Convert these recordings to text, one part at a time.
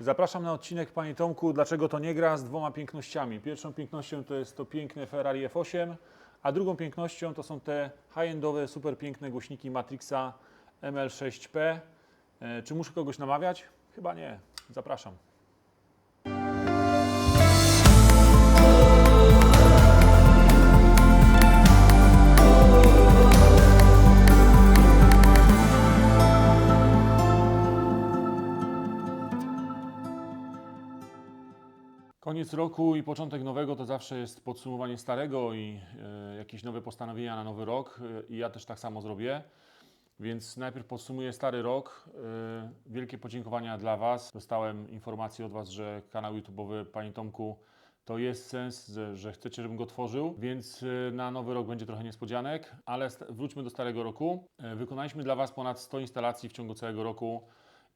Zapraszam na odcinek Panie Tomku, dlaczego to nie gra z dwoma pięknościami. Pierwszą pięknością to jest to piękne Ferrari F8, a drugą pięknością to są te high-endowe, super piękne głośniki Matrixa ML6P. E, Czy muszę kogoś namawiać? Chyba nie. Zapraszam. Koniec roku i początek nowego to zawsze jest podsumowanie starego i e, jakieś nowe postanowienia na nowy rok. E, I ja też tak samo zrobię. Więc najpierw podsumuję stary rok. E, wielkie podziękowania dla Was. Dostałem informację od Was, że kanał YouTube'owy Panie Tomku to jest sens, że, chcecie, żebym go tworzył, więc na nowy rok będzie trochę niespodzianek, ale wróćmy do starego roku. Wykonaliśmy dla Was ponad 100 instalacji w ciągu całego roku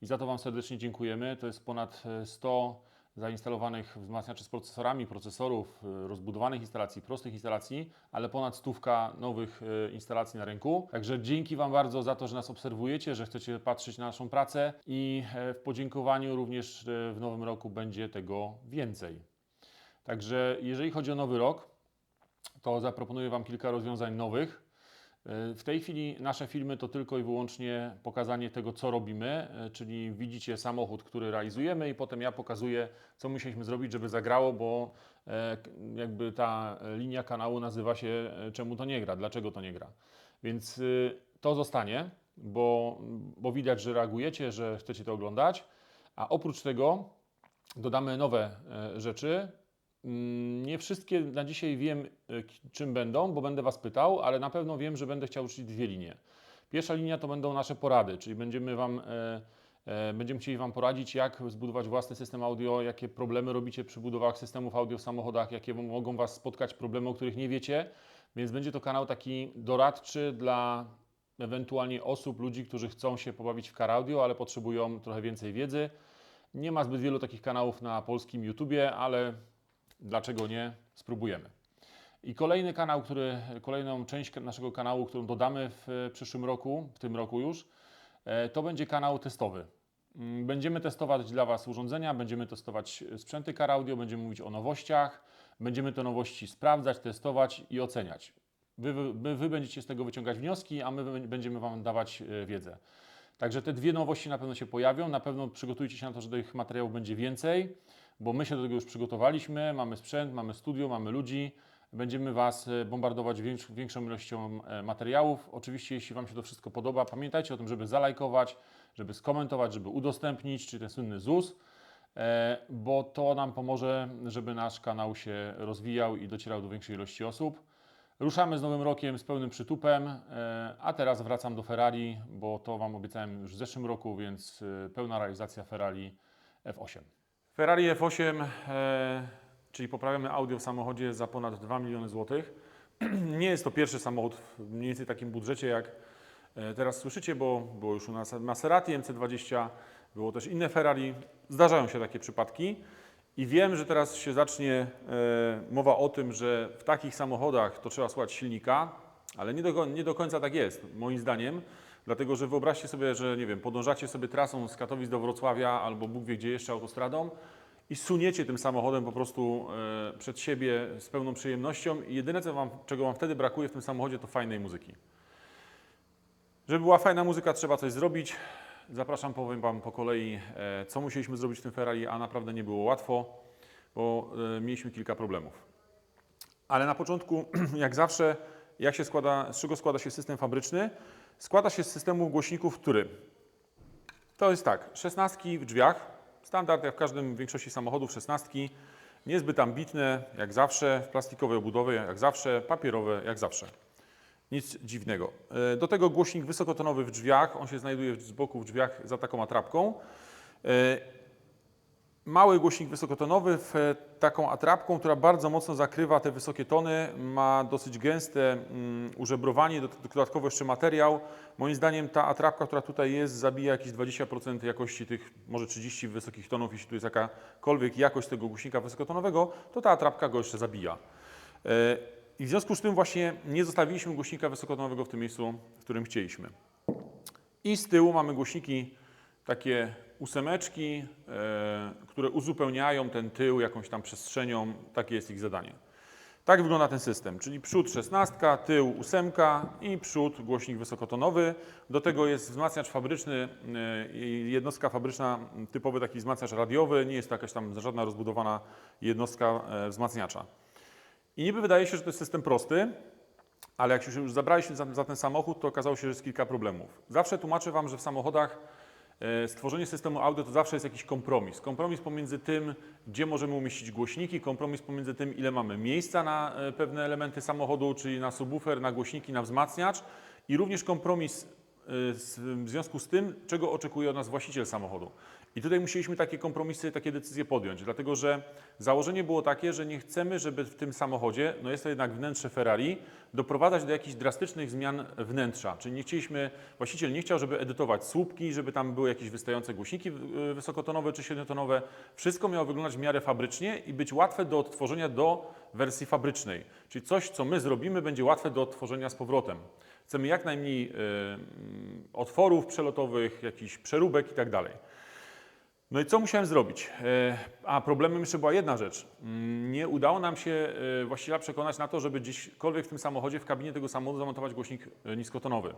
i za to Wam serdecznie dziękujemy. To jest ponad e, 100 zainstalowanych wzmacniaczy z procesorami, procesorów, y, rozbudowanych instalacji, prostych instalacji, ale ponad stówka nowych y, instalacji na rynku. Także dzięki Wam bardzo za to, że nas obserwujecie, że chcecie patrzeć na naszą pracę i e, w podziękowaniu również e, w nowym roku będzie tego więcej. Także jeżeli chodzi o nowy rok, to zaproponuję Wam kilka rozwiązań nowych. W tej chwili nasze filmy to tylko i wyłącznie pokazanie tego, co robimy, e, czyli widzicie samochód, który realizujemy i potem ja pokazuję, co musieliśmy zrobić, żeby zagrało, bo e, jakby ta e, linia kanału nazywa się Czemu to nie gra, dlaczego to nie gra. Więc y, to zostanie, bo, bo widać, że reagujecie, że chcecie to oglądać, a oprócz tego dodamy nowe rzeczy, Nie wszystkie na dzisiaj wiem, e, czym będą, bo będę Was pytał, ale na pewno wiem, że będę chciał uczyć dwie linie. Pierwsza linia to będą nasze porady, czyli będziemy Wam, e, e, będziemy chcieli Wam poradzić, jak zbudować własny system audio, jakie problemy robicie przy budowach systemów audio w samochodach, jakie mogą Was spotkać problemy, o których nie wiecie. Więc będzie to kanał taki doradczy dla ewentualnie osób, ludzi, którzy chcą się pobawić w car audio, ale potrzebują trochę więcej wiedzy. Nie ma zbyt wielu takich kanałów na polskim YouTubie, ale dlaczego nie? Spróbujemy. I kolejny kanał, który, kolejną część naszego kanału, którą dodamy w e, przyszłym roku, w tym roku już, e, to będzie kanał testowy. Mm, Będziemy testować dla Was urządzenia, będziemy testować sprzęty car audio, będziemy mówić o nowościach, będziemy te nowości sprawdzać, testować i oceniać. Wy, wy, wy będziecie z tego wyciągać wnioski, a my bę- będziemy Wam dawać e, wiedzę. Także te dwie nowości na pewno się pojawią. Na pewno przygotujcie się na to, że tych materiałów będzie więcej, bo my się do tego już przygotowaliśmy. Mamy sprzęt, mamy studio, mamy ludzi. Będziemy Was e, bombardować większ- większą ilością e, materiałów. Oczywiście, jeśli Wam się to wszystko podoba, pamiętajcie o tym, żeby zalajkować, żeby skomentować, żeby udostępnić, czyli ten słynny ZUS, e, bo to nam pomoże, żeby nasz kanał się rozwijał i docierał do większej ilości osób. Ruszamy z nowym rokiem z pełnym przytupem, a teraz wracam do Ferrari, bo to Wam obiecałem już w zeszłym roku, więc pełna realizacja Ferrari F8. Ferrari F8, e, czyli poprawiamy audio w samochodzie za ponad 2 miliony złotych. Nie jest to pierwszy samochód w mniej więcej takim budżecie, jak e, teraz słyszycie, bo było już u nas Maserati MC20, było też inne Ferrari. Zdarzają się takie przypadki. I wiem, że teraz się zacznie e, mowa o tym, że w takich samochodach to trzeba słuchać silnika, ale nie do, nie do końca tak jest, moim zdaniem. Dlatego, że wyobraźcie sobie, że nie wiem, podążacie sobie trasą z Katowic do Wrocławia albo Bóg wie gdzie jeszcze autostradą i suniecie tym samochodem po prostu e, przed siebie z pełną przyjemnością i jedyne, co wam, czego Wam wtedy brakuje w tym samochodzie, to fajnej muzyki. Żeby była fajna muzyka, trzeba coś zrobić. Zapraszam, powiem Wam po kolei, e, co musieliśmy zrobić w tym Ferrari, a naprawdę nie było łatwo, bo e, mieliśmy kilka problemów. Ale na początku, jak zawsze, jak się składa, z czego składa się system fabryczny? Składa się z systemu głośników, który to jest tak, szesnastki w drzwiach, standard jak w każdym w większości samochodów szesnastki, niezbyt ambitne jak zawsze, w plastikowej obudowie jak zawsze, papierowe jak zawsze. Nic dziwnego. E, Do tego głośnik wysokotonowy w drzwiach, on się znajduje z boku w drzwiach za taką atrapką. Mały głośnik wysokotonowy w e, taką atrapką, która bardzo mocno zakrywa te wysokie tony, ma dosyć gęste mm, użebrowanie, do- dodatkowo jeszcze materiał. Moim zdaniem ta atrapka, która tutaj jest, zabija jakieś 20% jakości tych, może 30 wysokich tonów, jeśli tu jest jakakolwiek jakość tego głośnika wysokotonowego, to ta atrapka go jeszcze zabija. E, I w związku z tym właśnie nie zostawiliśmy głośnika wysokotonowego w tym miejscu, w którym chcieliśmy. I z tyłu mamy głośniki takie ósemeczki, e, które uzupełniają ten tył jakąś tam przestrzenią. Takie jest ich zadanie. Tak wygląda ten system, czyli przód 16, tył 8 i przód głośnik wysokotonowy. Do tego jest wzmacniacz fabryczny e, i jednostka fabryczna, typowy taki wzmacniacz radiowy, nie jest to jakaś tam żadna rozbudowana jednostka e, wzmacniacza. I niby wydaje się, że to jest system prosty, ale jak się już zabraliśmy za, ten samochód, to okazało się, że jest kilka problemów. Zawsze tłumaczę Wam, że w samochodach stworzenie systemu audio to zawsze jest jakiś kompromis. Kompromis pomiędzy tym, gdzie możemy umieścić głośniki, kompromis pomiędzy tym, ile mamy miejsca na e, pewne elementy samochodu, czyli na subwoofer, na głośniki, na wzmacniacz i również kompromis e, w związku z tym, czego oczekuje od nas właściciel samochodu. I tutaj musieliśmy takie kompromisy, takie decyzje podjąć, dlatego że założenie było takie, że nie chcemy, żeby w tym samochodzie, no jest to jednak wnętrze Ferrari, doprowadzać do jakichś drastycznych zmian wnętrza. Czyli nie chcieliśmy, właściciel nie chciał, żeby edytować słupki, żeby tam były jakieś wystające głośniki y, wysokotonowe czy średniotonowe. Wszystko miało wyglądać w miarę fabrycznie i być łatwe do odtworzenia do wersji fabrycznej. Czyli coś, co my zrobimy, będzie łatwe do odtworzenia z powrotem. Chcemy jak najmniej y, mm, otworów przelotowych, jakichś przeróbek i tak. No i co musiałem zrobić? E, A problemem jeszcze była jedna rzecz. Mm, Nie udało nam się e, właściciela przekonać na to, żeby gdzieśkolwiek w tym samochodzie, w kabinie tego samochodu zamontować głośnik e, niskotonowy.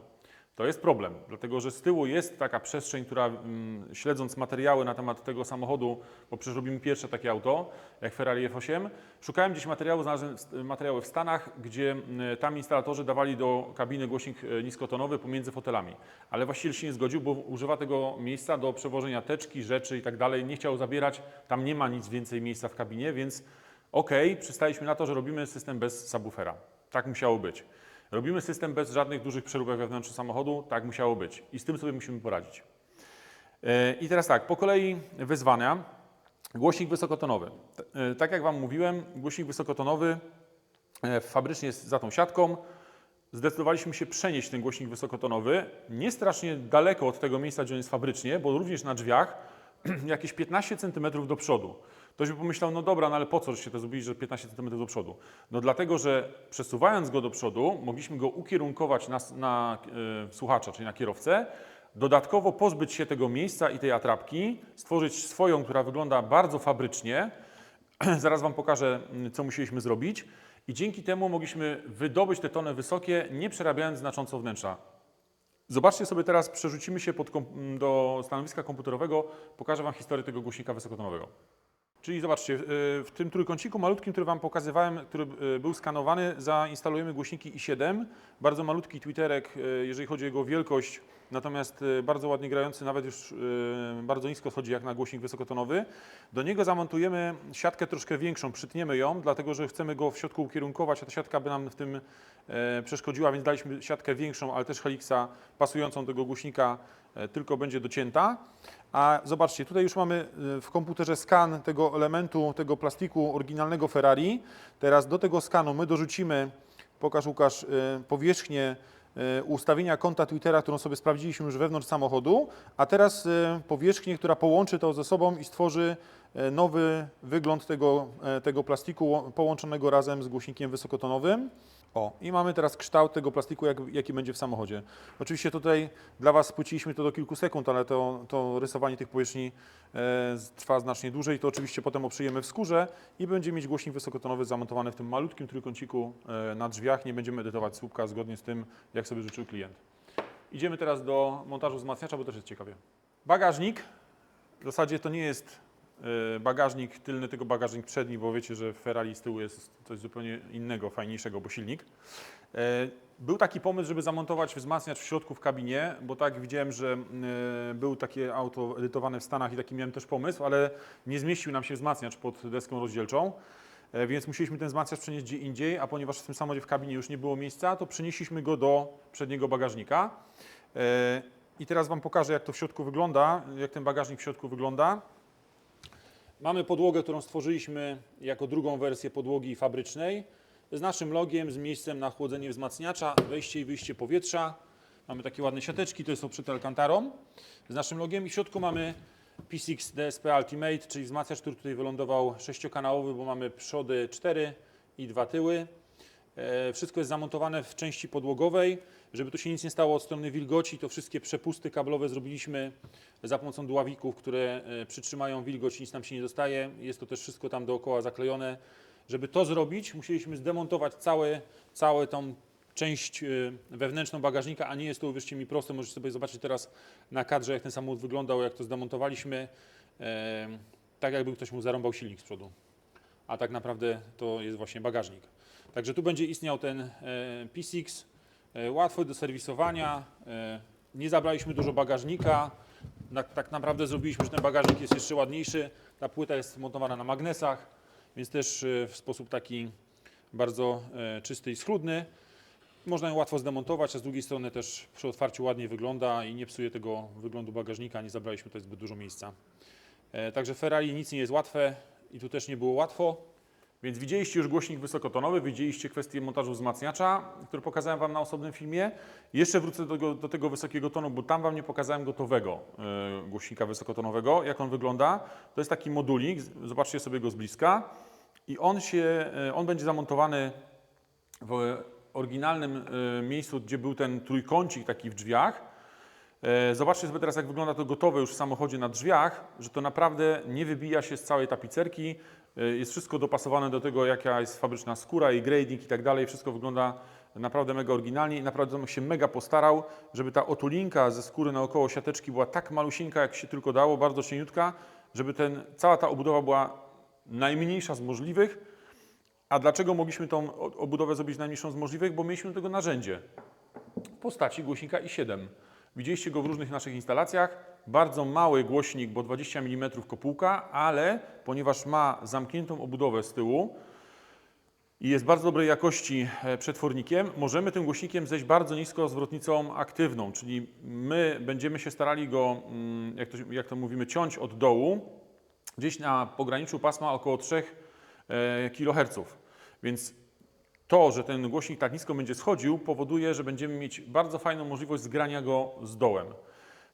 To jest problem, dlatego że z tyłu jest taka przestrzeń, która mm, śledząc materiały na temat tego samochodu, bo przecież robimy pierwsze takie auto, jak Ferrari F8, szukałem gdzieś materiału, znalazłem materiały w Stanach, gdzie mm, tam instalatorzy dawali do kabiny głośnik e, niskotonowy pomiędzy fotelami. Ale właściciel się nie zgodził, bo używa tego miejsca do przewożenia teczki, rzeczy i tak dalej. Nie chciał zabierać, tam nie ma nic więcej miejsca w kabinie, więc okej, przystaliśmy na to, że robimy system bez subwoofera. Tak musiało być. Robimy system bez żadnych dużych przeróbek wewnątrz samochodu, tak musiało być. I z tym sobie musimy poradzić. E, I teraz tak, po kolei wyzwania. Głośnik wysokotonowy. E, Tak jak Wam mówiłem, głośnik wysokotonowy e, fabrycznie jest za tą siatką. Zdecydowaliśmy się przenieść ten głośnik wysokotonowy nie strasznie daleko od tego miejsca, gdzie on jest fabrycznie, bo również na drzwiach jakieś 15 cm do przodu. Ktoś by pomyślał, no dobra, no ale po co żeście to zrobili, że 15 cm do przodu? No dlatego, że przesuwając go do przodu, mogliśmy go ukierunkować na, na e, słuchacza, czyli na kierowcę, dodatkowo pozbyć się tego miejsca i tej atrapki, stworzyć swoją, która wygląda bardzo fabrycznie, Zaraz Wam pokażę, mm, co musieliśmy zrobić. I dzięki temu mogliśmy wydobyć te tony wysokie, nie przerabiając znacząco wnętrza. Zobaczcie sobie teraz, przerzucimy się pod kom- m, do stanowiska komputerowego, pokażę Wam historię tego głośnika wysokotonowego. Czyli zobaczcie, y, w tym trójkąciku malutkim, który Wam pokazywałem, który y, był skanowany, zainstalujemy głośniki i7. Bardzo malutki twitterek, y, jeżeli chodzi o jego wielkość, natomiast y, bardzo ładnie grający, nawet już y, bardzo nisko schodzi jak na głośnik wysokotonowy. Do niego zamontujemy siatkę troszkę większą, przytniemy ją, dlatego że chcemy go w środku ukierunkować, a ta siatka by nam w tym e, przeszkodziła, więc daliśmy siatkę większą, ale też helixa pasującą do tego głośnika, e, tylko będzie docięta. A zobaczcie, tutaj już mamy e, w komputerze skan tego elementu, tego plastiku oryginalnego Ferrari. Teraz do tego skanu my dorzucimy, pokaż Łukasz, powierzchnię ustawienia konta Twittera, którą sobie sprawdziliśmy już wewnątrz samochodu, a teraz e, powierzchnię, która połączy to ze sobą i stworzy e, nowy wygląd tego, tego plastiku połączonego razem z głośnikiem wysokotonowym. O, i mamy teraz kształt tego plastiku, jak, jaki będzie w samochodzie. Oczywiście tutaj dla Was spłyciliśmy to do kilku sekund, ale to, to rysowanie tych powierzchni e, trwa znacznie dłużej. To oczywiście potem oprzyjemy w skórze i będzie mieć głośnik wysokotonowy zamontowany w tym malutkim trójkąciku e, na drzwiach. Nie będziemy edytować słupka zgodnie z tym, jak sobie życzył klient. Idziemy teraz do montażu wzmacniacza, bo też jest ciekawie. Bagażnik. W zasadzie to nie jest bagażnik tylny, tylko bagażnik przedni, bo wiecie, że w Ferrari z tyłu jest coś zupełnie innego, fajniejszego, bo silnik. E, Był taki pomysł, żeby zamontować wzmacniacz w środku w kabinie, bo tak widziałem, że e, był takie auto edytowane w Stanach i taki miałem też pomysł, ale nie zmieścił nam się wzmacniacz pod deską rozdzielczą. E, Więc musieliśmy ten wzmacniacz przenieść gdzie indziej, a ponieważ w tym samochodzie w kabinie już nie było miejsca, to przenieśliśmy go do przedniego bagażnika. E, I teraz Wam pokażę, jak to w środku wygląda, jak ten bagażnik w środku wygląda. Mamy podłogę, którą stworzyliśmy jako drugą wersję podłogi fabrycznej z naszym logiem, z miejscem na chłodzenie wzmacniacza, wejście i wyjście powietrza. Mamy takie ładne siateczki, to jest oprzete alkantarą z naszym logiem i w środku mamy P6 DSP Ultimate, czyli wzmacniacz, który tutaj wylądował sześciokanałowy, bo mamy przody 4 i dwa tyły. E, Wszystko jest zamontowane w części podłogowej. Żeby tu się nic nie stało od strony wilgoci, to wszystkie przepusty kablowe zrobiliśmy za pomocą dławików, które e, przytrzymają wilgoć, nic nam się nie dostaje. Jest to też wszystko tam dookoła zaklejone. Żeby to zrobić, musieliśmy zdemontować całe, całe tą część y, wewnętrzną bagażnika, a nie jest to, uwierzcie mi, proste. Możecie sobie zobaczyć teraz na kadrze, jak ten samochód wyglądał, jak to zdemontowaliśmy. E, tak jakby ktoś mu zarąbał silnik z przodu. A tak naprawdę to jest właśnie bagażnik. Także tu będzie istniał ten e, P6, e, łatwy do serwisowania. E, nie zabraliśmy dużo bagażnika. Tak naprawdę zrobiliśmy, że ten bagażnik jest jeszcze ładniejszy. Ta płyta jest montowana na magnesach, więc też e, w sposób taki bardzo czysty i schludny. Można ją łatwo zdemontować, a z drugiej strony też przy otwarciu ładnie wygląda i nie psuje tego wyglądu bagażnika. Nie zabraliśmy tutaj zbyt dużo miejsca. Także Ferrari nic nie jest łatwe i tu też nie było łatwo. Więc widzieliście już głośnik wysokotonowy, widzieliście kwestię montażu wzmacniacza, który pokazałem Wam na osobnym filmie. Jeszcze wrócę do tego, do tego wysokiego tonu, bo tam Wam nie pokazałem gotowego e, głośnika wysokotonowego, jak on wygląda. To jest taki modulik, zobaczcie sobie go z bliska i on, się, e, on będzie zamontowany w oryginalnym e, miejscu, gdzie był ten trójkącik taki w drzwiach. Zobaczcie sobie teraz, jak wygląda to gotowe już w samochodzie na drzwiach, że to naprawdę nie wybija się z całej tapicerki. E, Jest wszystko dopasowane do tego, jaka jest fabryczna skóra i grading i tak dalej. Wszystko wygląda naprawdę mega oryginalnie i naprawdę się mega postarał, żeby ta otulinka ze skóry naokoło siateczki była tak malusieńka, jak się tylko dało, bardzo cieniutka, żeby ten, cała ta obudowa była najmniejsza z możliwych. A dlaczego mogliśmy tą obudowę zrobić najmniejszą z możliwych? Bo mieliśmy do tego narzędzie w postaci głośnika i7. Widzieliście go w różnych naszych instalacjach. Bardzo mały głośnik, bo 20 mm kopułka, ale ponieważ ma zamkniętą obudowę z tyłu i jest bardzo dobrej jakości e, przetwornikiem, możemy tym głośnikiem zejść bardzo nisko zwrotnicą aktywną, czyli my będziemy się starali go, mm, jak to, jak to mówimy, ciąć od dołu, gdzieś na pograniczu pasma około 3 kHz. Więc to, że ten głośnik tak nisko będzie schodził, powoduje, że będziemy mieć bardzo fajną możliwość zgrania go z dołem.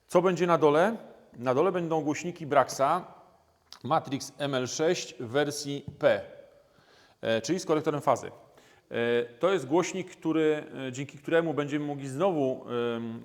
Co będzie na dole? Na dole będą głośniki Braxa Matrix ML6 w wersji P, e, czyli z korektorem fazy. E, To jest głośnik, który, e, dzięki któremu będziemy mogli znowu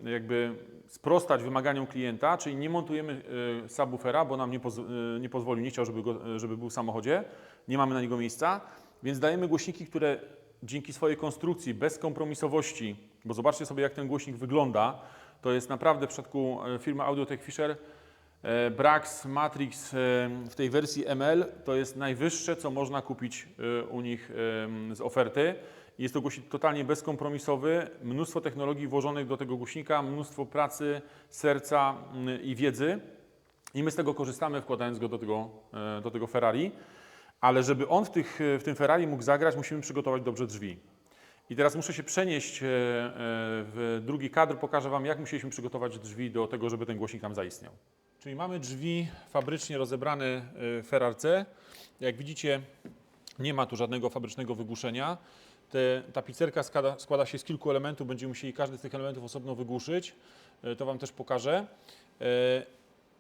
jakby sprostać wymaganiom klienta, czyli nie montujemy subwoofera, bo nam nie, poz- nie pozwolił, nie chciał, żeby, go, żeby był w samochodzie, nie mamy na niego miejsca, więc dajemy głośniki, które dzięki swojej konstrukcji, bezkompromisowości, bo zobaczcie sobie jak ten głośnik wygląda, to jest naprawdę w przypadku e, firmy Audiotech Fisher e, Brax Matrix e, w tej wersji ML to jest najwyższe, co można kupić u nich z oferty. Jest to głośnik totalnie bezkompromisowy, mnóstwo technologii włożonych do tego głośnika, mnóstwo pracy, serca i wiedzy. I my z tego korzystamy, wkładając go do tego, do tego Ferrari. Ale żeby on w, tych, w tym Ferrari mógł zagrać, musimy przygotować dobrze drzwi. I teraz muszę się przenieść e, e, w drugi kadr, pokażę Wam, jak musieliśmy przygotować drzwi do tego, żeby ten głośnik tam zaistniał. Czyli mamy drzwi fabrycznie rozebrane e, w Ferrarce. Jak widzicie, nie ma tu żadnego fabrycznego wygłuszenia. Te, ta pizzerka składa, składa się z kilku elementów, będziemy musieli każdy z tych elementów osobno wygłuszyć. E, To Wam też pokażę. E,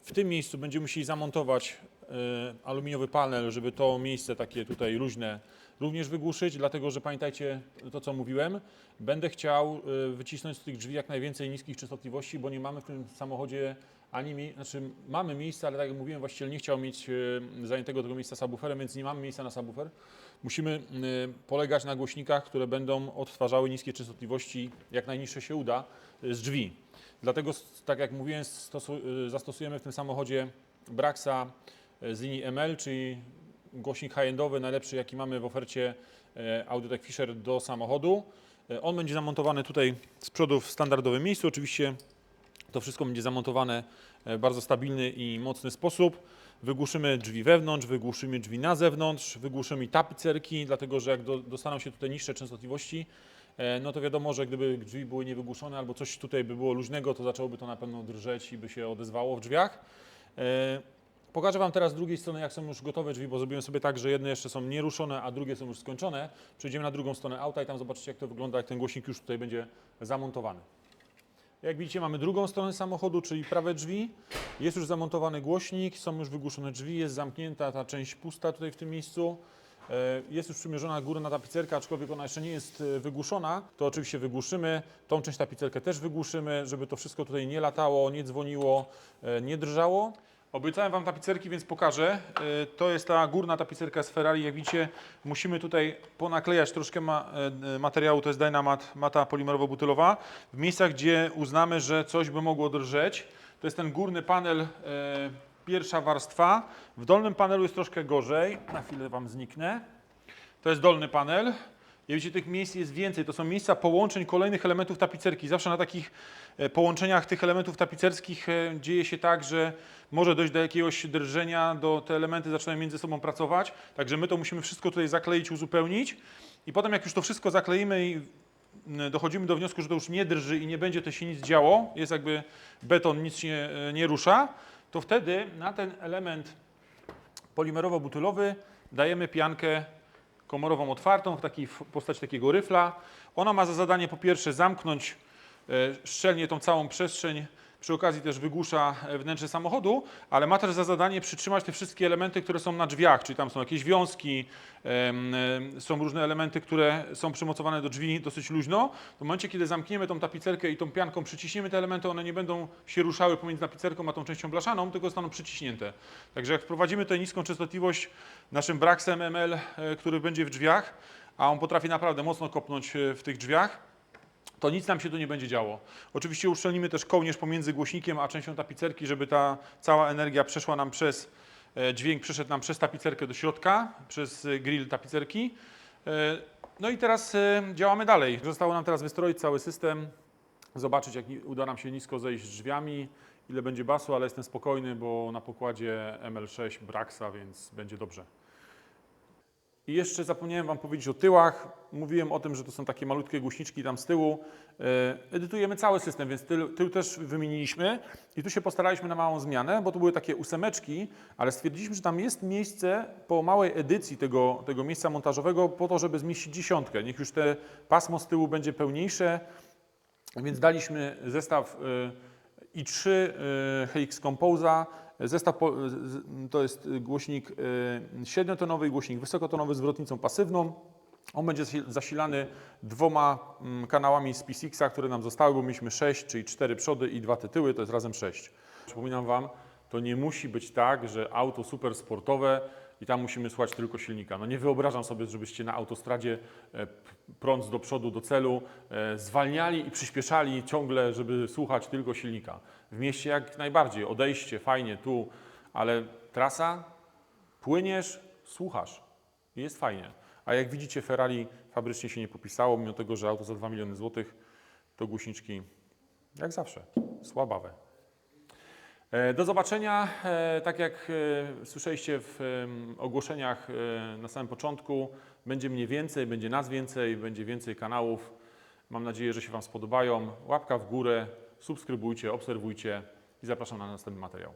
W tym miejscu będziemy musieli zamontować e, aluminiowy panel, żeby to miejsce takie tutaj luźne również wygłuszyć, dlatego że pamiętajcie to, co mówiłem, będę chciał e, wycisnąć z tych drzwi jak najwięcej niskich częstotliwości, bo nie mamy w tym samochodzie ani, mie- znaczy mamy miejsce, ale tak jak mówiłem, właściciel nie chciał mieć e, zajętego tego miejsca subwooferem, więc nie mamy miejsca na subwoofer. Musimy e, polegać na głośnikach, które będą odtwarzały niskie częstotliwości, jak najniższe się uda, z drzwi. Dlatego, tak jak mówiłem, stosu- zastosujemy w tym samochodzie Braxa z linii ML, czyli głośnik high-endowy, najlepszy jaki mamy w ofercie e, Audiotech Fisher do samochodu. E, On będzie zamontowany tutaj z przodu w standardowym miejscu. Oczywiście to wszystko będzie zamontowane w bardzo stabilny i mocny sposób. Wygłuszymy drzwi wewnątrz, wygłuszymy drzwi na zewnątrz, wygłuszymy tapicerki, dlatego że jak do, dostaną się tutaj niższe częstotliwości, e, no to wiadomo, że gdyby drzwi były niewygłuszone albo coś tutaj by było luźnego, to zaczęłoby to na pewno drżeć i by się odezwało w drzwiach. Pokażę Wam teraz z drugiej strony, jak są już gotowe drzwi, bo zrobiłem sobie tak, że jedne jeszcze są nieruszone, a drugie są już skończone. Przejdziemy na drugą stronę auta i tam zobaczycie, jak to wygląda, jak ten głośnik już tutaj będzie zamontowany. Jak widzicie, mamy drugą stronę samochodu, czyli prawe drzwi. Jest już zamontowany głośnik, są już wygłuszone drzwi, jest zamknięta ta część pusta tutaj w tym miejscu. E, Jest już przymierzona górna tapicerka, aczkolwiek ona jeszcze nie jest e, wygłuszona. To oczywiście wygłuszymy. Tą część tapicerkę też wygłuszymy, żeby to wszystko tutaj nie latało, nie dzwoniło, e, nie drżało. Obiecałem Wam tapicerki, więc pokażę. E, To jest ta górna tapicerka z Ferrari. Jak widzicie, musimy tutaj ponaklejać troszkę e, materiału. To jest Dynamat, mata polimerowo-butylowa. W miejscach, gdzie uznamy, że coś by mogło drżeć. To jest ten górny panel, e, pierwsza warstwa. W dolnym panelu jest troszkę gorzej. Na chwilę Wam zniknę. To jest dolny panel. Jak widzicie, tych miejsc jest więcej. To są miejsca połączeń kolejnych elementów tapicerki. Zawsze na takich e, połączeniach tych elementów tapicerskich e, dzieje się tak, że może dojść do jakiegoś drżenia, do te elementy zaczynają między sobą pracować. Także my to musimy wszystko tutaj zakleić, uzupełnić. I potem jak już to wszystko zakleimy i dochodzimy do wniosku, że to już nie drży i nie będzie to się nic działo, jest jakby beton, nic się e, nie rusza, to wtedy na ten element polimerowo-butylowy dajemy piankę komorową otwartą w takiej postaci takiego ryfla. Ona ma za zadanie po pierwsze zamknąć e, szczelnie tą całą przestrzeń, przy okazji też wygłusza e, wnętrze samochodu, ale ma też za zadanie przytrzymać te wszystkie elementy, które są na drzwiach, czyli tam są jakieś wiązki, em, są różne elementy, które są przymocowane do drzwi dosyć luźno. W momencie, kiedy zamkniemy tą tapicerkę i tą pianką przyciśniemy te elementy, one nie będą się ruszały pomiędzy tapicerką a tą częścią blaszaną, tylko zostaną przyciśnięte. Także jak wprowadzimy tę niską częstotliwość naszym Braxem ML, e, który będzie w drzwiach, a on potrafi naprawdę mocno kopnąć e, w tych drzwiach, to nic nam się tu nie będzie działo. Oczywiście uszczelnimy też kołnierz pomiędzy głośnikiem a częścią tapicerki, żeby ta cała energia przeszła nam przez, e, dźwięk przeszedł nam przez tapicerkę do środka, przez e, grill tapicerki. E, No i teraz działamy dalej. Zostało nam teraz wystroić cały system, zobaczyć jak uda nam się nisko zejść drzwiami, ile będzie basu, ale jestem spokojny, bo na pokładzie ML6 Braxa, więc będzie dobrze. I jeszcze zapomniałem Wam powiedzieć o tyłach. Mówiłem o tym, że to są takie malutkie głośniczki tam z tyłu. E, Edytujemy cały system, więc tył, tył też wymieniliśmy. I tu się postaraliśmy na małą zmianę, bo to były takie ósemeczki, ale stwierdziliśmy, że tam jest miejsce po małej edycji tego, tego miejsca montażowego po to, żeby zmieścić dziesiątkę. Niech już te pasmo z tyłu będzie pełniejsze, więc daliśmy zestaw y, i3 y, HX Composa. Zestaw to jest głośnik y, 7-tonowy i głośnik wysokotonowy z zwrotnicą pasywną. On będzie zasi- zasilany dwoma mm, kanałami z P6, które nam zostały, bo mieliśmy 6, czyli 4 przody i dwa te tyły, to jest razem 6. Przypominam Wam, to nie musi być tak, że auto super sportowe i tam musimy słuchać tylko silnika. No nie wyobrażam sobie, żebyście na autostradzie e, prąd do przodu, do celu, e, zwalniali i przyspieszali ciągle, żeby słuchać tylko silnika. W mieście jak najbardziej, odejście, fajnie, tu, ale trasa, płyniesz, słuchasz i jest fajnie. A jak widzicie, Ferrari fabrycznie się nie popisało, mimo tego, że auto za 2 miliony złotych, to głośniczki jak zawsze, słabawe. E, Do zobaczenia. E, Tak jak e, słyszeliście w ogłoszeniach na samym początku, będzie mnie więcej, będzie nas więcej, będzie więcej kanałów. Mam nadzieję, że się Wam spodobają. Łapka w górę, subskrybujcie, obserwujcie i zapraszam na następny materiał.